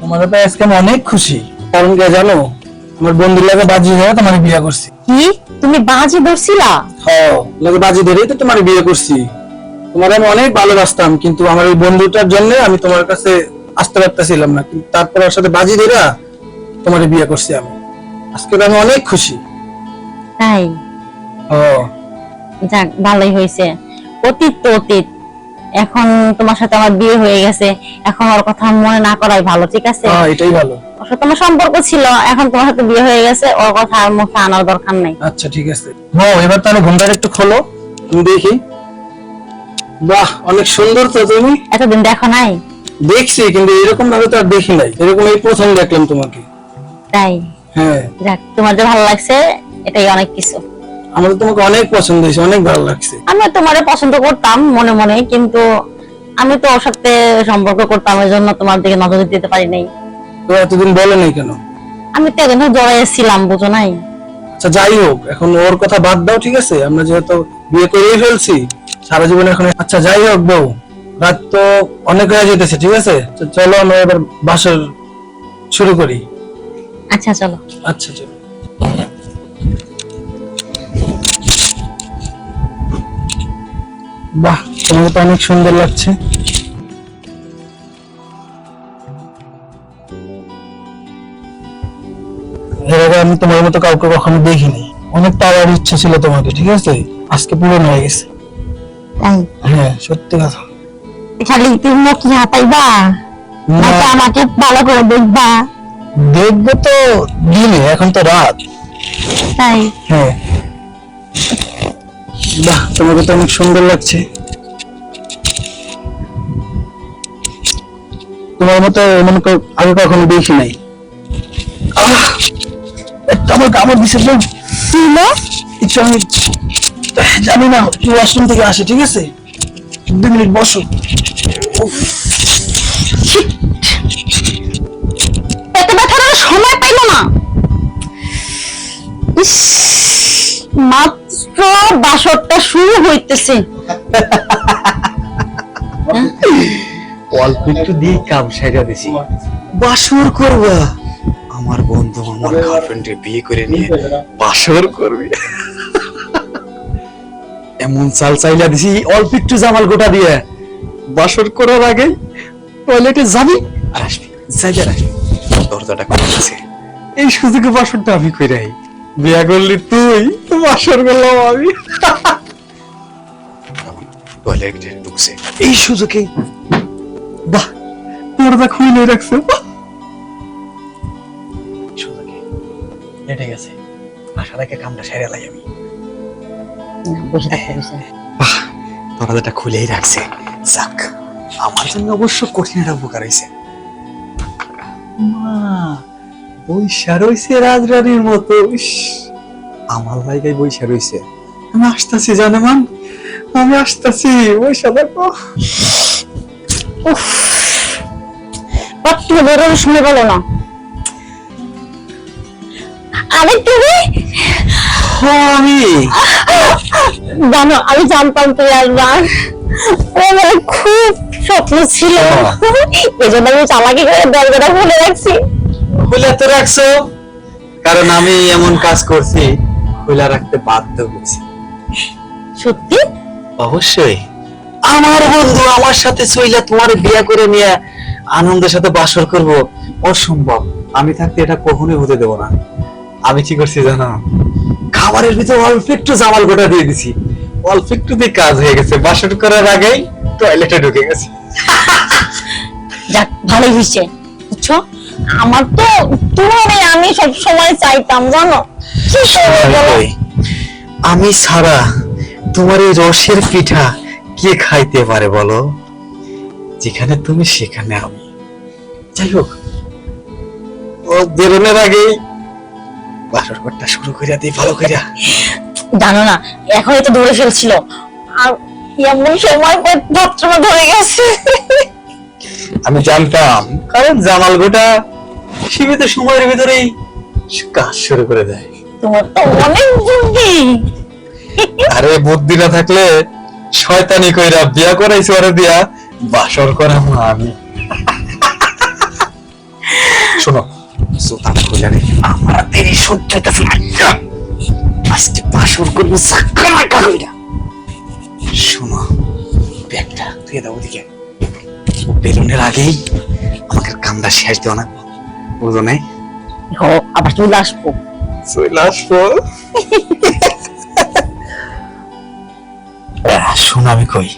তোমার তো আজকে আমি অনেক খুশি। কারণ কে জানো? আমার বন্ধুর লাগে বাজি ধরে তোমার বিয়ে করছি। কি? তুমি বাজি ধরছিলা? হ্যাঁ লাগে বাজি ধরেই তো তোমার বিয়ে করছি। তোমার আমি অনেক ভালোবাসতাম কিন্তু আমার এই বন্ধুটার জন্য আমি তোমার কাছে আসতে পারতেছিলাম না। কিন্তু তারপর ওর সাথে বাজি ধরে তোমার বিয়ে করছি আমি। আজকে তো আমি অনেক খুশি। তাই? ও যাক ভালোই হয়েছে। অতীত তো অতীত। এখন তোমার সাথে আমার বিয়ে হয়ে গেছে এখন ওর কথা মনে না করাই ভালো ঠিক আছে? হ্যাঁ এটাই ভালো। সাথে সম্পর্ক ছিল এখন তোমার সাথে বিয়ে হয়ে গেছে ওর কথা আর মুখে আনার দরকার নেই। আচ্ছা ঠিক আছে। ও এবার তাহলে ঘুমটা একটু খোলো। তুমি দেখি। বাহ অনেক সুন্দর তো তুমি। এতদিন দেখো নাই? দেখছি কিন্তু এরকম ভাবে তো আর দেখি নাই। এরকম এই প্রথম দেখলাম তোমাকে। তাই? হ্যাঁ। যাক তোমার যে ভালো লাগছে এটাই অনেক কিছু। আমার তোমাকে অনেক পছন্দ হয়েছে অনেক ভালো লাগছে। আমি তোমারে পছন্দ করতাম মনে মনে কিন্তু আমি তো ওর সাথে সম্পর্ক করতাম এই জন্য তোমার দিকে নজর দিতে পারি নাই। তো এতদিন বলে নাই কেন? আমি তো এদিন জড়াইছিলাম বুঝো নাই। আচ্ছা যাই হোক এখন ওর কথা বাদ দাও ঠিক আছে? আমরা যেহেতু বিয়ে করিয়ে ফেলছি সারা জীবন এখন আচ্ছা যাই হোক বউ। রাত তো অনেক হয়ে যেতেছে ঠিক আছে? চলো আমরা এবার বাসর শুরু করি। আচ্ছা চলো। আচ্ছা চলো। বাহ তোমাকে তো অনেক সুন্দর লাগছে। এর আগে আমি তোমার মতো কাউকে কখনো দেখিনি। অনেক পাওয়ার ইচ্ছা ছিল তোমাকে ঠিক আছে? আজকে পূরণ হয়ে গেছে। তাই? হ্যাঁ সত্যি কথা। খালি তুমি মুখ হাতাইবা না, নাকি আমাকে ভালো করে দেখবা। দেখব তো দিনে এখন তো রাত। তাই? হ্যাঁ। বাহ তোমাকে তো অনেক সুন্দর লাগছে। তোমার মতো মনে কর আগে কখনো দেখি নাই! আমার কামড় দিছে কিছু আমি জানি না ওয়াশরুম থেকে আসে ঠিক আছে? দু মিনিট বসো। পেটে ব্যথার সময় পাইলো না। ইস, মাত্র বাসরটা শুরু হইতেছে। অল্প একটু দিয়ে কাম সাইরা দিছি। বাসর করবা। আমার বন্ধু আমার বিয়ে করে নিয়ে বাসর করবে। এমন চাল চাইলা দিছি অল্প একটু জামাল গোটা দিয়ে। বাসর করার আগে টয়লেটে যাবি আর আসবি যাইবে আর আসবি। দরজাটা খুলে এই সুযোগে বাসরটা আমি কইরাই। বিয়া করলি তুই বাসর করলাম আমি। টয়লেটে ঢুকছে। এই সুযোগে বাহ দরজা খুলে রাখছে। সুযোগে গেছে। কামটা সেরে লাই আমি। দরজাটা খুলেই রাখছে। যাক আমার জন্য অবশ্য কঠিন একটা উপকার হয়েছে মা বৈশা রইছে রাজরানীর মতো। আমার জায়গায় বৈশা রইছে আমি আসতেছি জানে মান আমি আসতেছি বৈশা দেখো। পাত্র বেরোর শুনে বলো না। আরে তুমি? আমি। জানো আমি জানতাম তুই আসবা মানে খুব স্বপ্ন ছিল। এই জন্য আমি চালাকি করে দরজাটা খুলে রাখছি। খুলে তো রাখছো। কারণ আমি এমন কাজ করছি খুলে রাখতে বাধ্য হয়েছি। সত্যি? অবশ্যই। আমার বন্ধু আমার সাথে চইলা তোমার বিয়া করে নিয়ে আনন্দের সাথে বাসর করব অসম্ভব। আমি থাকতে এটা কখনোই হতে দেব না। আমি কি করছি জানো? খাবারের ভিতরে অল্প একটু জামাল গোটা দিয়ে দিছি। অল্প একটু দিয়ে কাজ হয়ে গেছে। বাসর করার আগেই টয়লেটে ঢুকে গেছে। যাক ভালোই হয়েছে। বুঝছ? আমার তো তোমারে আমি সব সময় চাইতাম জানো? কি করব? আমি ছাড়া তোমার এই রসের পিঠা কে খাইতে পারে বলো? যেখানে তুমি সেখানে আমি। যাই হোক ও বেরোনোর আগেই বাসর ঘরটা শুরু করিয়া দিই ভালো করিয়া। জানো না এখন তো দৌড়ে ফেলছিল। আর এমন সময় ভদ্রমা ধরে গেছে। আমি জানতাম কারণ জামাল গোটা সীমিত সময়ের ভিতরেই কাজ শুরু করে দেয়। তোমার তো অনেক বুদ্ধি। আরে বুদ্ধি না থাকলে শয়তানি কইরা বিয়া করাইছে ওরে দিয়া বাসর করা আমি শোনো জুতা খুলে রে আমার দেরি সহ্য হইতেছে না। আজকে বাসর করব সাক্কা মাক্কা কইরা। শোনো ব্যাগটা তুই দাও ওদিকে। বেরোনের আগেই আমাকে কামটা শেষ দেওয়া না। বুঝো নাই আবার চলে আসব চলে আসব শোনো আমি কই?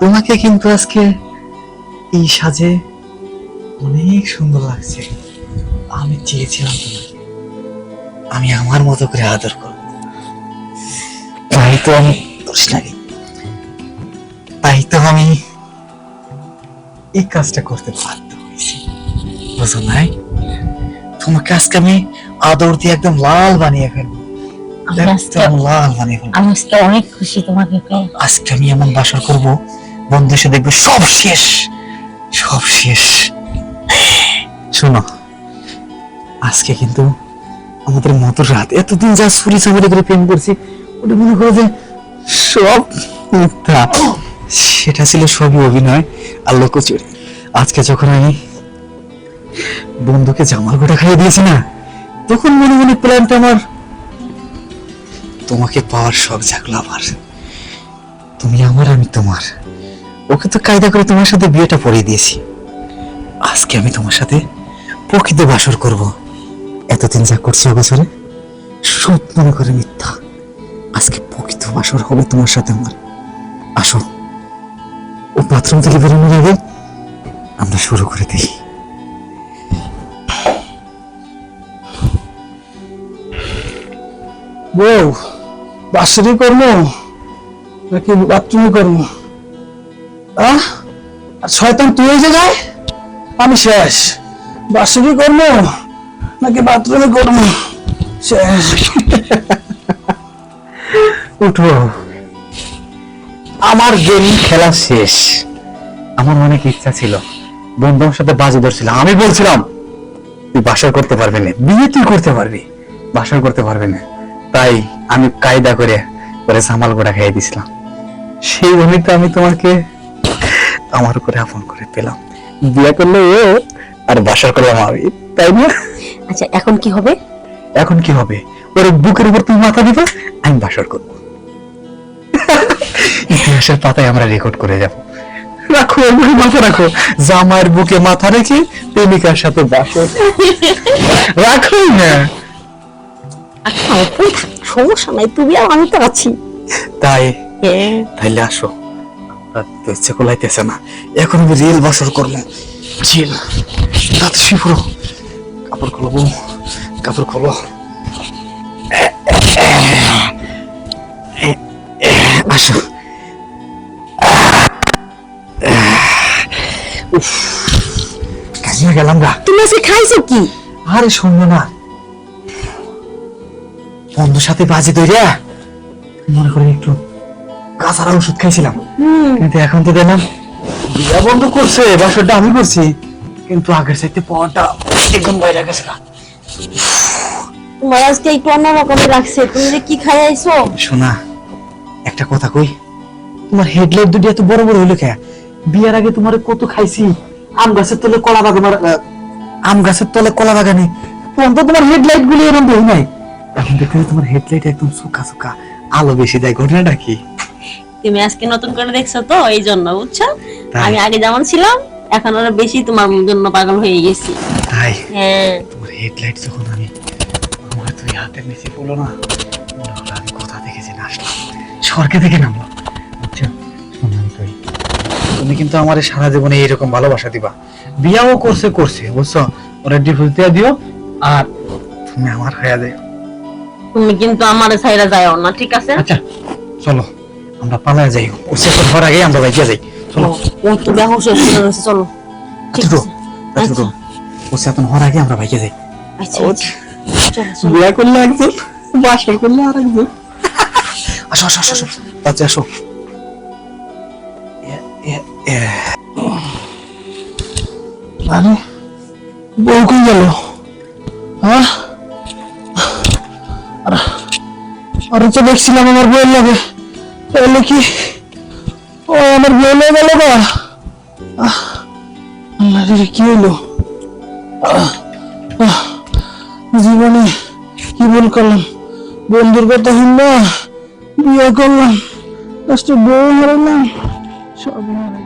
তোমাকে কিন্তু আজকে এই সাজে অনেক সুন্দর লাগছে। আমি চেয়েছিলাম তোমাকে। আমি আমার মতো করে আদর করব। তাই তো আমি নাকি তাই তো আমি এই কাজটা করতে হয়েছি বুঝো নাই তোমাকে আজকে আমি আদর দিয়ে একদম লাল বানিয়ে ফেলব। আমি আজকে একদম লাল বানিয়ে ফেলব। আমি আজকে অনেক খুশি তোমাকে পেয়ে আজকে আমি এমন বাসর করব বন্ধু এসে দেখবে সব শেষ সব শেষ। শোনো আজকে কিন্তু আমাদের রাত। এতদিন যা ছুরি চামড়ি করে প্রেম করছি ওটা মনে করো যে সব মিথ্যা। সেটা ছিল সবই অভিনয় আর লোকচুরি। আজকে যখন আমি বন্ধুকে জামাল গোটা খাইয়ে দিয়েছি না? তখন মনে মনে প্ল্যানটা আমার তোমাকে পাওয়ার শখ জাগলো আমার। তুমি আমার, আমি তোমার। ওকে তো কায়দা করে তোমার সাথে বিয়েটা পড়িয়ে দিয়েছি। আজকে আমি তোমার সাথে প্রকৃত বাসর করব। এতদিন যা করছি বছরে সব মনে করে মিথ্যা। আজকে প্রকৃত বাসর হবে তোমার সাথে আমার। আসো। ও বাথরুম থেকে বেরোনোর আগে আমরা শুরু করে দিই। বউ, বাসরি কর্ম নাকি বাথরুমে কর্ম আর শয়তান, তুই এই জায়গায়? আমি শেষ। বাসরি কর্ম নাকি বাথরুমে কর্ম শেষ। উঠো। আমার গেম খেলা শেষ। আমার অনেক ইচ্ছা ছিল। বন্ধু আমার সাথে বাজি ধরছিল আমি বলছিলাম, তুই বাসর করতে পারবি না। বিয়ে তুই করতে পারবি। বাসর করতে পারবি না। তাই আমি কায়দা করে করে সামাল গোড়া খাইয়ে দিছিলাম। সেই জন্যই তো আমি তোমাকে আমার করে আপন করে পেলাম। বিয়ে করলে ও আর বাসর করলাম আমি তাই না? আচ্ছা এখন কি হবে? এখন কি হবে? ওর বুকের উপর তুমি মাথা দিবা আমি বাসর করব। ইতিহাসের পাতায় আমরা রেকর্ড করে যাব। রাখো ওগুলো মাথা রাখো। জামাইয়ের বুকে মাথা রেখে প্রেমিকার সাথে বাসর রাখো না থাক, সমস্যা নাই তুমি আর আমি তো আছি তাই? তাইলে আসো। তো ইচ্ছে কোলাইতেছে না। এখন আমি রিয়েল বাসর করব চিল তাতে শিপুরো কাপড় খোলো বউ, কাপড় খোলো। আসো। উফ, কাজিয়া গেলাম গা। তুমি আজকে খাইছো কি? আরে শুনবে না। বন্ধুর সাথে বাজে দইরা মনে করে একটু কাঁচারা ওষুধ খাইছিলাম। কিন্তু এখন তো দেখলাম বিয়া বন্ধ করছে বাসরটা আমি করছি। কিন্তু আগের চাইতে পাওয়াটা একদম বাইরে গেছে না। তোমার আজকে একটু অন্যরকম লাগছে। তুমি যে কি খাই আইছো? শোনা একটা কথা কই। তোমার হেডলাইট দুটি এত বড় বড় হইল কে? বিয়ার আগে তোমার কত খাইছি? আম গাছের তলে কলা বাগান আম গাছের তলে কলা বাগানে। তখন তো তোমার হেডলাইট গুলি এরকম দেই নাই। দেখতে তোমার হেডলাইট একদম সুকা সুকা আলো বেশি দেয় ঘটনাটা কি? তুমি আজকে নতুন করে দেখছ তো এই জন্য বুঝছ আমি আগে যেমন ছিলাম এখন আরও বেশি তোমার জন্য পাগল হয়ে গেছি। তাই? হ্যাঁ। তোমার হেডলাইট যখন আমি আমার তুই হাতের নিচে পড়ল না মনে হলো আমি কোথা থেকে যে আসলাম স্বর্গে থেকে নামলাম বুঝছ? শোনো আমি তুমি কিন্তু আমার সারা জীবনে এইরকম ভালোবাসা দিবা। বিয়াও করছে করছে বুঝছ? ওরা ডিভোর্স দিয়ে দিও আর তুমি আমার হয়ে যাও। তুমি কিন্তু আমার ছাইরা যাও না ঠিক আছে? আচ্ছা চলো আমরা পালায় যাই। ও চেকর হওয়ার আগে আমরা বাইকে যাই। চলো। ও তো দেখো শেষ করে রয়েছে চলো। ঠিক আচ্ছা তো আছে। আচ্ছা তো। ও চেতন হওয়ার আগে আমরা বাইকে যাই। আচ্ছা আচ্ছা। চলো বিয়া করলে একজন বাসর করলে আর একজন আসো আসো আসো। আচ্ছা আসো। এ, এ, এ, আরে বউ কই গেল? হ্যাঁ? তো দেখছিলাম আমার বউয়ের লাগে। তাহলে কি? ও আমার বউ নিয়ে গেল গা। আল্লাহ রে কি হইল? জীবনে কি ভুল করলাম? বন্ধুর কথা শুনলাম বিয়ে করলাম, লাস্টে বউ হারালাম সব হারালাম